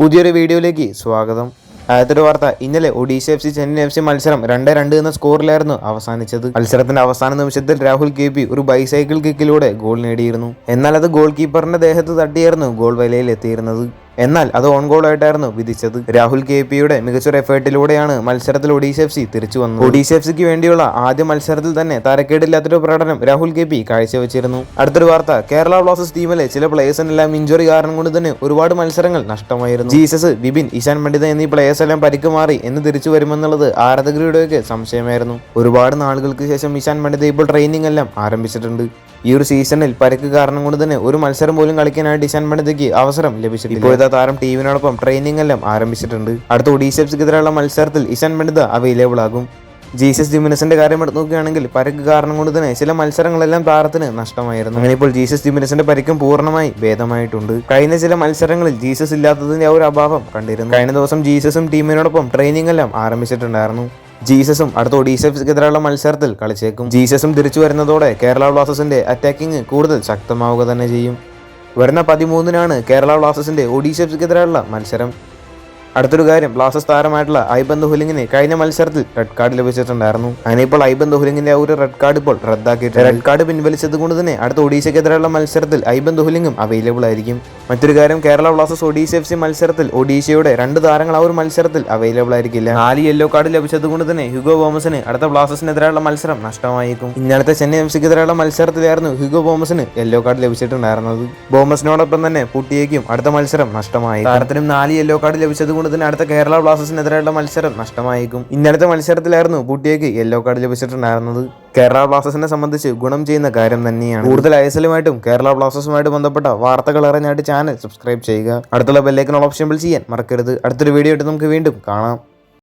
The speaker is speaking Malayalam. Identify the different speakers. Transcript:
Speaker 1: പുതിയൊരു വീഡിയോയിലേക്ക് സ്വാഗതം. ആദ്യത്തെ വാർത്ത ഇന്നലെ Odisha F C Chennai F C മത്സരം രണ്ട് രണ്ട് എന്ന സ്കോറിലായിരുന്നു അവസാനിച്ചത്. മത്സരത്തിന്റെ അവസാന നിമിഷത്തിൽ രാഹുൽ കെ പി ഒരു ബൈസൈക്കിൾ കിക്കിലൂടെ ഗോൾ നേടിയിരുന്നു. എന്നാൽ അത് ഗോൾ കീപ്പറിന്റെ ദേഹത്ത് തട്ടിയായിരുന്നു ഗോൾ വലയിൽ എത്തിയിരുന്നത്. എന്നാൽ അത് ഓൺ ഗോളായിട്ടായിരുന്നു വിധിച്ചത്. രാഹുൽ കെ പിയുടെ മികച്ചൊരു എഫേർട്ടിലൂടെയാണ് മത്സരത്തിൽ ഒഡീഷ എഫ് സി തിരിച്ചു വന്നത്. ഒഡീഷ എഫ് സിക്ക് വേണ്ടിയുള്ള ആദ്യ മത്സരത്തിൽ തന്നെ തരക്കേടില്ലാത്തൊരു പ്രകടനം രാഹുൽ കെ പി കാഴ്ചവെച്ചിരുന്നു. അടുത്തൊരു വാർത്ത കേരള ബ്ലാസ്റ്റേഴ്സ് ടീമിലെ ചില പ്ലേയേഴ്സിനെല്ലാം ഇഞ്ചുറി കാരണം കൊണ്ട് തന്നെ ഒരുപാട് മത്സരങ്ങൾ നഷ്ടമായിരുന്നു. ജീസസ് ബിബിൻ ഇശാൻ പണ്ഡിത എന്നീ പ്ലേയേഴ്സ് എല്ലാം പരിക്ക് മാറി എന്ന് തിരിച്ചു വരുമെന്നുള്ളത് ആരാധകരുടെയൊക്കെ സംശയമായിരുന്നു. ഒരുപാട് നാളുകൾക്ക് ശേഷം ഇശാൻ പണ്ഡിത ഇപ്പോൾ ട്രെയിനിങ് എല്ലാം ആരംഭിച്ചിട്ടുണ്ട്. ഈ ഒരു സീസണിൽ പരിക്ക് കാരണം കൊണ്ട് തന്നെ ഒരു മത്സരം പോലും കളിക്കാനായിട്ട് ഇശാൻ പണ്ഡിതയ്ക്ക് അവസരം ലഭിച്ചിട്ടില്ല. ഇപ്പോഴത്തെ താരം ടീമിനോടൊപ്പം ട്രെയിനിങ് എല്ലാം ആരംഭിച്ചിട്ടുണ്ട്. അടുത്ത ഒഡീഷ എതിരെയുള്ള മത്സരത്തിൽ ഇശാൻ പണ്ഡിത അവൈലബിൾ ആകും. ജീസസ് ജിമിനസിന്റെ കാര്യം എടുത്ത് നോക്കുകയാണെങ്കിൽ പരിക്ക് കാരണം കൊണ്ട് തന്നെ ചില മത്സരങ്ങളെല്ലാം താരത്തിന് നഷ്ടമായിരുന്നു. അങ്ങനെ ഇപ്പോൾ ജീസസ് ജിമിനസിന്റെ പരിക്കും പൂർണമായി ഭേദമായിട്ടുണ്ട്. കഴിഞ്ഞ ചില മത്സരങ്ങളിൽ ജീസസ് ഇല്ലാത്തതിന്റെ ഒരു അഭാവം കണ്ടിരുന്നു. കഴിഞ്ഞ ദിവസം ജീസസും ടീമിനോടൊപ്പം ട്രെയിനിങ് എല്ലാം ആരംഭിച്ചിട്ടുണ്ടായിരുന്നു. ജീസസും അടുത്ത ഒഡീഷക്കെതിരെയുള്ള മത്സരത്തിൽ കളിച്ചേക്കും. ജീസസും തിരിച്ചു വരുന്നതോടെ കേരള ബ്ലാസ്റ്റേഴ്സിന്റെ അറ്റാക്കിംഗ് കൂടുതൽ ശക്തമാവുക തന്നെ ചെയ്യും. വരുന്ന പതിമൂന്നിനാണ് കേരള ബ്ലാസ്റ്റേഴ്സിന്റെ ഒഡീഷയ്ക്കെതിരെയുള്ള മത്സരം. അടുത്തൊരു കാര്യം ബ്ലാസ്റ്റേഴ്സ് താരമായിട്ടുള്ള ഐബൻ ദുഹുലിങ്ങിന് കഴിഞ്ഞ മത്സരത്തിൽ റെഡ് കാർഡ് ലഭിച്ചിട്ടുണ്ടായിരുന്നു. അങ്ങനെ ഇപ്പോൾ ഐബൻ ദുഹുലിങ്ങിന്റെ ആ ഒരു റെഡ് കാർഡ് ഇപ്പോൾ റദ്ദാക്കിയിട്ടുണ്ട്. റെഡ് കാർഡ് പിൻവലിച്ചത് കൊണ്ട് തന്നെ അടുത്ത ഒഡീഷയ്ക്കെതിരെയുള്ള മത്സരത്തിൽ ഐബൻ ദുഹുലിങ്ങും അവൈലബിൾ ആയിരിക്കും. മറ്റൊരു കാര്യം Kerala Blasters Odisha F C മത്സരത്തിൽ ഒഡീഷയുടെ രണ്ട് താരങ്ങൾ ആ ഒരു മത്സരത്തിൽ അവൈലബിൾ ആയിരിക്കില്ല. നാല് യെല്ലോ കാർഡ് ലഭിച്ചത് കൊണ്ട് തന്നെ ഹ്യൂഗോ ബോമസിന് അടുത്ത ബ്ലാസ്റ്റേഴ്സിനെതിരെയുള്ള മത്സരം നഷ്ടമായേക്കും. ഇന്നലത്തെ ചെന്നൈ എഫ് സിക്കെതിരെയുള്ള മത്സരത്തിലായിരുന്നു ഹ്യൂഗോ ബോമസിന് യെല്ലോ കാർഡ് ലഭിച്ചിട്ടുണ്ടായിരുന്നത്. ബോമസിനോടൊപ്പം തന്നെ പുട്ടിയേക്കും അടുത്ത മത്സരം നഷ്ടമായി താരത്തിനും നാല് യെല്ലോ കാർഡ് ലഭിച്ചത് തന്നെ അടുത്ത കേരള ബ്ലാസ്റ്റേഴ്സിനെതിരെയുള്ള മത്സരം നഷ്ടമായേക്കും. ഇന്നലത്തെ മത്സരത്തിലായിരുന്നു പൂട്ടിയേക്ക് യെല്ലോ കാർഡ് ലഭിച്ചിട്ടുണ്ടായിരുന്നത്. കേരള ബ്ലാസ്റ്റേഴ്സിനെ സംബന്ധിച്ച് ഗുണം ചെയ്യുന്ന കാര്യം തന്നെയാണ്. കൂടുതൽ ഐഎസ്എല്ലുമായിട്ടും കേരള ബ്ലാസ്റ്റേഴ്സുമായിട്ട് ബന്ധപ്പെട്ട വാർത്തകൾ അറിഞ്ഞായിട്ട് ചാനൽ സബ്സ്ക്രൈബ് ചെയ്യുക. അടുത്തുള്ള ബെല്ലേക്കിനുള്ള ഓപ്ഷൻ ചെയ്യാൻ മറക്കരുത്. അടുത്തൊരു വീഡിയോ ആയിട്ട് നമുക്ക് വീണ്ടും കാണാം.